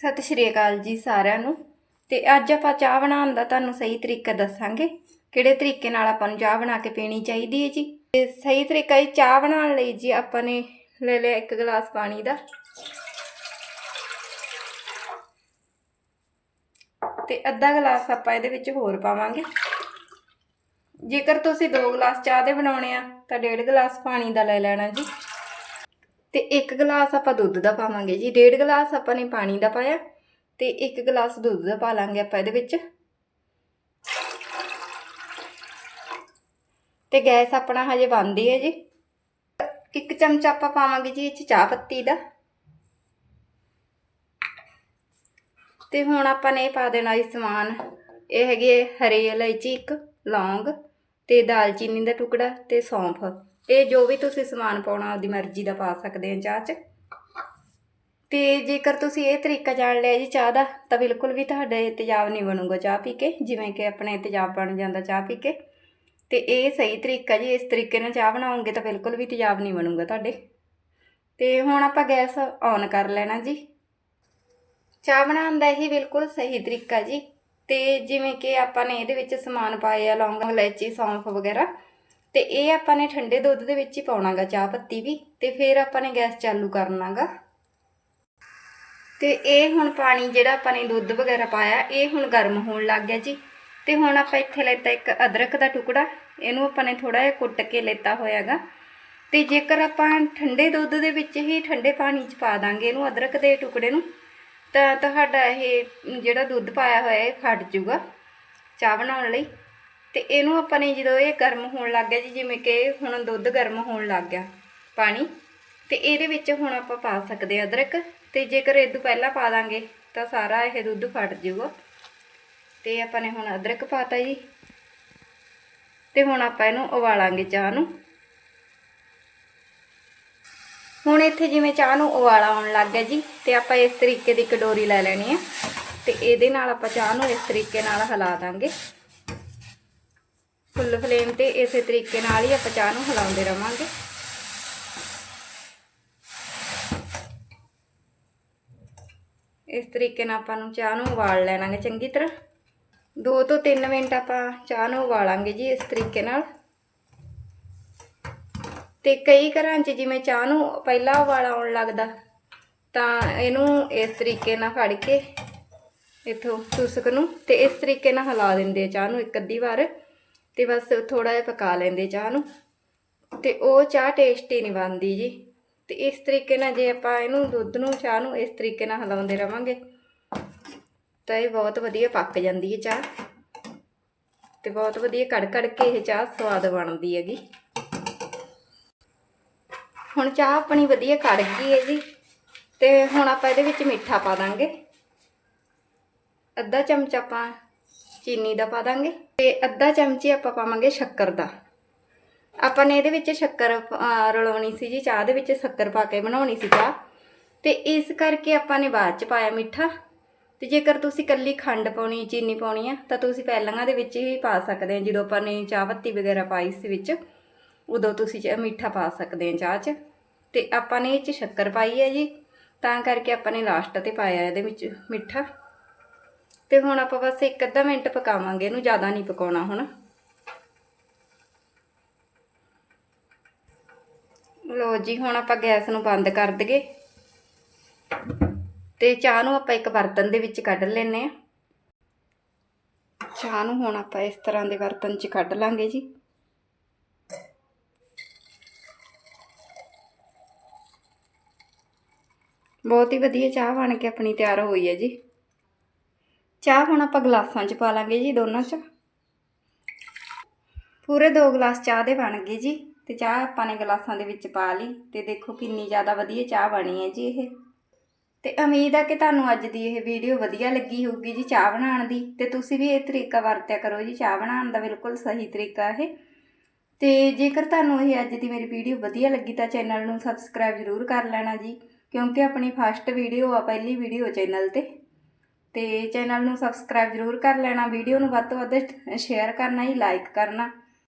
ਸਤਿ ਸ਼੍ਰੀ ਅਕਾਲ ਜੀ ਸਾਰਿਆਂ ਨੂੰ। ਤੇ ਅੱਜ ਆਪਾਂ ਚਾਹ ਬਣਾਉਣ ਦਾ ਤੁਹਾਨੂੰ ਸਹੀ ਤਰੀਕਾ ਦੱਸਾਂਗੇ। ਕਿਹੜੇ ਤਰੀਕੇ ਨਾਲ ਆਪਾਂ ਨੂੰ ਚਾਹ ਬਣਾ ਕੇ ਪੀਣੀ ਚਾਹੀਦੀ ਹੈ ਜੀ? ਤੇ ਸਹੀ ਤਰੀਕਾ ਇਹ ਚਾਹ ਬਣਾਉਣ ਲਈ ਜੀ ਆਪਾਂ ਨੇ ਲੈ ਲਿਆ ਇੱਕ ਗਲਾਸ ਪਾਣੀ ਦਾ। ਤੇ ਅੱਧਾ ਗਲਾਸ ਆਪਾਂ ਇਹਦੇ ਵਿੱਚ ਹੋਰ ਪਾਵਾਂਗੇ। ਜੇਕਰ ਤੁਸੀਂ 2 ਗਲਾਸ ਚਾਹ ਦੇ ਬਣਾਉਣੇ ਆ, ਤਾਂ 1.5 ਗਲਾਸ ਪਾਣੀ ਦਾ ਲੈ ਲੈਣਾ ਜੀ। ਤੇ 1 ਗਲਾਸ ਆਪਾਂ ਦੁੱਧ ਦਾ ਪਾਵਾਂਗੇ ਜੀ। 1.5 ਗਲਾਸ ਆਪਾਂ ਨੇ ਪਾਣੀ ਦਾ ਪਾਇਆ ਤੇ 1 ਗਲਾਸ ਦੁੱਧ ਦਾ ਪਾ ਲਾਂਗੇ ਆਪਾਂ ਇਹਦੇ ਵਿੱਚ। ਤੇ ਗੈਸ ਆਪਣਾ ਹਜੇ ਬੰਦ ਹੀ ਹੈ ਜੀ। ਇੱਕ ਚਮਚਾ ਆਪਾਂ ਪਾਵਾਂਗੇ ਜੀ ਇਹ 'ਚ ਚਾਹ ਪੱਤੀ ਦਾ। ਤੇ ਹੁਣ ਆਪਾਂ ਨੇ ਇਹ ਪਾ ਦੇਣਾ ਜੀ ਸਮਾਨ। ਇਹ ਹੈਗੇ ਹੈ ਹਰੀ ਇਲਾਇਚੀ ਇੱਕ, ਲੌਂਗ ਤੇ ਦਾਲਚੀਨੀ ਦਾ ਟੁਕੜਾ ਤੇ ਸੌਂਫ। ਇਹ ਜੋ ਵੀ ਤੁਸੀਂ ਸਮਾਨ ਪਾਉਣਾ ਉਹਦੀ ਮਰਜ਼ੀ ਦਾ ਪਾ ਸਕਦੇ ਆ ਚਾਹ 'ਚ। ਤੇ ਜੇਕਰ ਤੁਸੀਂ ਇਹ ਤਰੀਕਾ ਜਾਣ ਲਿਆ ਜੀ ਚਾਹ ਦਾ, ਤਾਂ ਬਿਲਕੁਲ ਵੀ ਤੁਹਾਡਾ ਇਹ ਤੇਜ਼ਾਬ ਨਹੀਂ ਬਣੂਗਾ ਚਾਹ ਪੀ ਕੇ, ਜਿਵੇਂ ਕਿ ਆਪਣੇ ਤੇਜ਼ਾਬ ਬਣ ਜਾਂਦਾ ਚਾਹ ਪੀ ਕੇ। ਤੇ ਇਹ ਸਹੀ ਤਰੀਕਾ ਜੀ, ਇਸ ਤਰੀਕੇ ਨਾਲ ਚਾਹ ਬਣਾਉਂਗੇ ਤਾਂ ਬਿਲਕੁਲ ਵੀ ਤੇਜ਼ਾਬ ਨਹੀਂ ਬਣੂਗਾ ਤੁਹਾਡੇ। ਤੇ ਹੁਣ ਆਪਾਂ ਗੈਸ ਔਨ ਕਰ ਲੈਣਾ ਜੀ। ਚਾਹ ਬਣਾਉਣ ਦਾ ਇਹ ਬਿਲਕੁਲ ਸਹੀ ਤਰੀਕਾ ਜੀ। ਤੇ ਜਿਵੇਂ ਕਿ ਆਪਾਂ ਨੇ ਇਹਦੇ ਵਿੱਚ ਸਮਾਨ ਪਾਏ ਆ ਲੌਂਗ, ਇਲਾਇਚੀ, ਸੌਂਫ ਵਗੈਰਾ। ਤੇ ਇਹ ਆਪਾਂ ਨੇ ਠੰਡੇ ਦੁੱਧ ਦੇ ਵਿੱਚ ਹੀ ਪਾਉਣਾਗਾ, ਚਾਹ ਪੱਤੀ ਵੀ, ਤੇ ਫਿਰ ਆਪਾਂ ਨੇ ਗੈਸ ਚਾਲੂ ਕਰਨਾਗਾ। ਤੇ ਇਹ ਹੁਣ ਪਾਣੀ ਜਿਹੜਾ ਆਪਾਂ ਨੇ ਦੁੱਧ ਵਗੈਰਾ ਪਾਇਆ, ਇਹ ਹੁਣ ਗਰਮ ਹੋਣ ਲੱਗ ਗਿਆ ਜੀ। ਤੇ ਹੁਣ ਆਪਾਂ ਇੱਥੇ ਲੈਤਾ ਇੱਕ ਅਦਰਕ ਦਾ ਟੁਕੜਾ, ਇਹਨੂੰ ਆਪਾਂ ਨੇ ਥੋੜਾ ਜਿਹਾ ਕੁੱਟ ਕੇ ਲੈਤਾ ਹੋਇਆਗਾ। ਤੇ ਜੇਕਰ ਆਪਾਂ ਠੰਡੇ ਦੁੱਧ ਦੇ ਵਿੱਚ ਹੀ ਠੰਡੇ ਪਾਣੀ 'ਚ ਪਾ ਦਾਂਗੇ ਇਹਨੂੰ ਅਦਰਕ ਦੇ ਟੁਕੜੇ ਨੂੰ, ਤਾਂ ਤੁਹਾਡਾ ਇਹ ਜਿਹੜਾ ਦੁੱਧ ਪਾਇਆ ਹੋਇਆ, ਇਹ ਫਟ ਜਾਊਗਾ ਚਾਹ ਬਣਾਉਣ ਲਈ। ਤੇ ਇਹਨੂੰ ਆਪਾਂ ਨੇ ਜਦੋਂ ਇਹ ਗਰਮ ਹੋਣ ਲੱਗ ਗਿਆ ਜੀ, ਜਿਵੇਂ ਕਿ ਹੁਣ ਦੁੱਧ ਗਰਮ ਹੋਣ ਲੱਗ ਗਿਆ ਪਾਣੀ, ਤੇ ਇਹਦੇ ਵਿੱਚ ਹੁਣ ਆਪਾਂ ਪਾ ਸਕਦੇ ਹਾਂ ਅਦਰਕ, ਤੇ ਜੇਕਰ ਇਹ ਤੋਂ ਪਹਿਲਾਂ ਪਾ ਦਾਂਗੇ ਤਾਂ ਸਾਰਾ ਇਹ ਦੁੱਧ ਫਟ ਜਾਊਗਾ। ਤੇ ਆਪਾਂ ਨੇ ਹੁਣ ਅਦਰਕ ਪਾਤਾ ਜੀ, ਤੇ ਹੁਣ ਆਪਾਂ ਇਹਨੂੰ ਉਬਾਲਾਂਗੇ ਚਾਹ ਨੂੰ। ਹੁਣ ਇੱਥੇ ਜਿਵੇਂ ਚਾਹ ਨੂੰ ਉਬਾਲਾ ਆਉਣ ਲੱਗ ਗਿਆ ਜੀ, ਤੇ ਆਪਾਂ ਇਸ ਤਰੀਕੇ ਦੀ ਕਟੋਰੀ ਲੈ ਲੈਣੀ ਹੈ ਤੇ ਇਹਦੇ ਨਾਲ ਆਪਾਂ ਚਾਹ ਨੂੰ ਇਸ ਤਰੀਕੇ ਨਾਲ ਹਿਲਾ ਦਾਂਗੇ। ਫੁੱਲ ਫਲੇਮ ਤੇ ਇਸੇ ਤਰੀਕੇ ਨਾਲ ਹੀ ਆਪਾਂ ਚਾਹ ਨੂੰ ਹਿਲਾਉਂਦੇ ਰਵਾਂਗੇ। ਇਸ ਤਰੀਕੇ ਨਾਲ ਆਪਾਂ ਨੂੰ ਚਾਹ ਨੂੰ ਉਬਾਲ ਲੈਣਾਗੇ ਚੰਗੀ ਤਰ੍ਹਾਂ। 2 ਤੋਂ 3 ਮਿੰਟ ਆਪਾਂ ਚਾਹ ਨੂੰ ਉਬਾਲਾਂਗੇ ਜੀ ਇਸ ਤਰੀਕੇ ਨਾਲ। ਤੇ ਕਈ ਘਰਾਂ 'ਚ ਜਿਵੇਂ ਚਾਹ ਨੂੰ ਪਹਿਲਾਂ ਉਬਾਲ ਆਉਣ ਲੱਗਦਾ, ਤਾਂ ਇਹਨੂੰ ਇਸ ਤਰੀਕੇ ਨਾਲ ਫੜ ਕੇ ਇਥੋਂ ਚੁਸਕ ਨੂੰ ਤੇ ਇਸ ਤਰੀਕੇ ਨਾਲ ਹਿਲਾ ਦਿੰਦੇ ਆ ਚਾਹ ਨੂੰ ਇੱਕ ਅੱਧੀ ਵਾਰ। ਤੇ ਬਸ ਥੋੜਾ ਜਿਹਾ ਪਕਾ ਲੈਂਦੇ ਚਾਹ ਨੂੰ। ਤੇ ਉਹ ਚਾਹ ਟੇਸਟੀ ਨਹੀਂ ਬਣਦੀ ਜੀ। ਤੇ ਇਸ ਤਰੀਕੇ ਨਾਲ ਜੇ ਆਪਾਂ ਇਹਨੂੰ ਦੁੱਧ ਨੂੰ, ਚਾਹ ਨੂੰ ਇਸ ਤਰੀਕੇ ਨਾਲ ਹਿਲਾਉਂਦੇ ਰਵਾਂਗੇ, ਤਾਂ ਇਹ ਬਹੁਤ ਵਧੀਆ ਪੱਕ ਜਾਂਦੀ ਹੈ ਚਾਹ। ਤੇ ਬਹੁਤ ਵਧੀਆ ਕੜ ਕੜ ਕੇ ਇਹ ਚਾਹ ਸਵਾਦ ਬਣਦੀ ਹੈਗੀ। ਹੁਣ ਚਾਹ ਆਪਣੀ ਵਧੀਆ ਕੜ ਗਈ ਹੈ ਜੀ। ਤੇ ਹੁਣ ਆਪਾਂ ਇਹਦੇ ਵਿੱਚ ਮਿੱਠਾ ਪਾ ਦਾਂਗੇ। ਅੱਧਾ ਚਮਚ ਆਪਾਂ ਚੀਨੀ ਦਾ ਪਾ ਦਾਂਗੇ ਤੇ ਅੱਧਾ ਚਮਚੀ ਆਪਾਂ ਪਾਵਾਂਗੇ ਸ਼ੱਕਰ ਦਾ। ਆਪਾਂ ਨੇ ਇਹਦੇ ਵਿੱਚ ਸ਼ੱਕਰ ਰਲਾਉਣੀ ਸੀ ਜੀ ਚਾਹ ਦੇ ਵਿੱਚ ਸ਼ੱਕਰ ਪਾ ਕੇ ਬਣਾਉਣੀ ਸੀ ਚਾਹ। ਤੇ ਇਸ ਕਰਕੇ ਆਪਾਂ ਨੇ ਬਾਅਦ ਚ ਪਾਇਆ ਮਿੱਠਾ। ਤੇ ਜੇਕਰ ਤੁਸੀਂ ਕੱਲੀ ਖੰਡ ਪਾਉਣੀ, ਚੀਨੀ ਪਾਉਣੀ ਆ, ਤਾਂ ਤੁਸੀਂ ਪਹਿਲਾਂ ਦੇ ਵਿੱਚ ਹੀ ਪਾ ਸਕਦੇ ਆ। ਜਦੋਂ ਆਪਾਂ ਨੇ ਚਾਹ ਪੱਤੀ ਵਗੈਰਾ ਪਾਈ ਸੀ ਵਿੱਚ, ਉਦੋਂ ਤੁਸੀਂ ਚ- ਮਿੱਠਾ ਪਾ ਸਕਦੇ ਆ ਚਾਹ 'ਚ। ਤੇ ਆਪਾਂ ਨੇ ਇਹ 'ਚ ਸ਼ੱਕਰ ਪਾਈ ਹੈ ਜੀ। ਤਾਂ ਕਰਕੇ ਆਪਾਂ ਨੇ ਲਾਸਟ ਤੇ ਪਾਇਆ ਇਹਦੇ ਵਿੱਚ ਮਿੱਠਾ। ਤੇ ਹੁਣ ਆਪਾਂ ਬਸ ਇੱਕ ਅੱਧਾ ਮਿੰਟ ਪਕਾਵਾਂਗੇ, ਇਹਨੂੰ ਜ਼ਿਆਦਾ ਨਹੀਂ ਪਕਾਉਣਾ ਹੁਣ। ਲੋ ਜੀ, ਹੁਣ ਆਪਾਂ ਗੈਸ ਨੂੰ ਬੰਦ ਕਰ ਦਈਏ। ਤੇ ਚਾਹ ਨੂੰ ਆਪਾਂ ਇੱਕ ਬਰਤਨ ਦੇ ਵਿੱਚ ਕੱਢ ਲੈਨੇ ਆ ਚਾਹ ਨੂੰ ਹੁਣ ਆਪਾਂ ਇਸ ਤਰ੍ਹਾਂ ਦੇ ਬਰਤਨ 'ਚ ਕੱਢ ਲਾਂਗੇ ਜੀ। ਬਹੁਤ ਹੀ ਵਧੀਆ ਚਾਹ ਬਣ ਕੇ ਆਪਣੀ ਤਿਆਰ ਹੋਈ ਹੈ ਜੀ। ਚਾਹ ਹੁਣ ਆਪਾਂ ਗਲਾਸਾਂ 'ਚ ਪਾ ਲਾਂਗੇ ਜੀ ਦੋਨਾਂ 'ਚ। ਪੂਰੇ 2 ਗਲਾਸ ਚਾਹ ਦੇ ਬਣ ਗਏ ਜੀ ਤੇ ਚਾਹ ਆਪਾਂ ਨੇ ਗਲਾਸਾਂ ਦੇ ਵਿੱਚ ਪਾ ਲਈ ਤੇ ਦੇਖੋ ਕਿੰਨੀ ਜ਼ਿਆਦਾ ਵਧੀਆ ਚਾਹ ਬਣੀ ਹੈ ਜੀ ਇਹ। ਤੇ ਉਮੀਦ ਆ ਕਿ ਤੁਹਾਨੂੰ ਅੱਜ ਦੀ ਇਹ ਵੀਡੀਓ ਵਧੀਆ ਲੱਗੀ ਹੋਊਗੀ ਜੀ ਚਾਹ ਬਣਾਉਣ ਦੀ। ਤੇ ਤੁਸੀਂ ਵੀ ਇਹ ਤਰੀਕਾ ਵਰਤਿਆ ਕਰੋ ਜੀ ਚਾਹ ਬਣਾਉਣ ਦਾ, ਬਿਲਕੁਲ ਸਹੀ ਤਰੀਕਾ ਇਹ। ਤੇ ਜੇਕਰ ਤੁਹਾਨੂੰ ਇਹ ਅੱਜ ਦੀ ਮੇਰੀ ਵੀਡੀਓ ਵਧੀਆ ਲੱਗੀ ਤਾਂ ਚੈਨਲ ਨੂੰ ਸਬਸਕ੍ਰਾਈਬ ਜ਼ਰੂਰ ਕਰ ਲੈਣਾ ਜੀ, ਕਿਉਂਕਿ ਆਪਣੀ ਫਸਟ ਵੀਡੀਓ ਆ ਪਹਿਲੀ ਵੀਡੀਓ ਚੈਨਲ ਤੇ। ਤੇ ਚੈਨਲ ਨੂੰ ਸਬਸਕ੍ਰਾਈਬ ਜ਼ਰੂਰ ਕਰ ਲੈਣਾ, ਵੀਡੀਓ ਨੂੰ ਵੱਧ ਤੋਂ ਵੱਧ ਸ਼ੇਅਰ ਕਰਨਾ ਜੀ ਲਾਈਕ ਕਰਨਾ।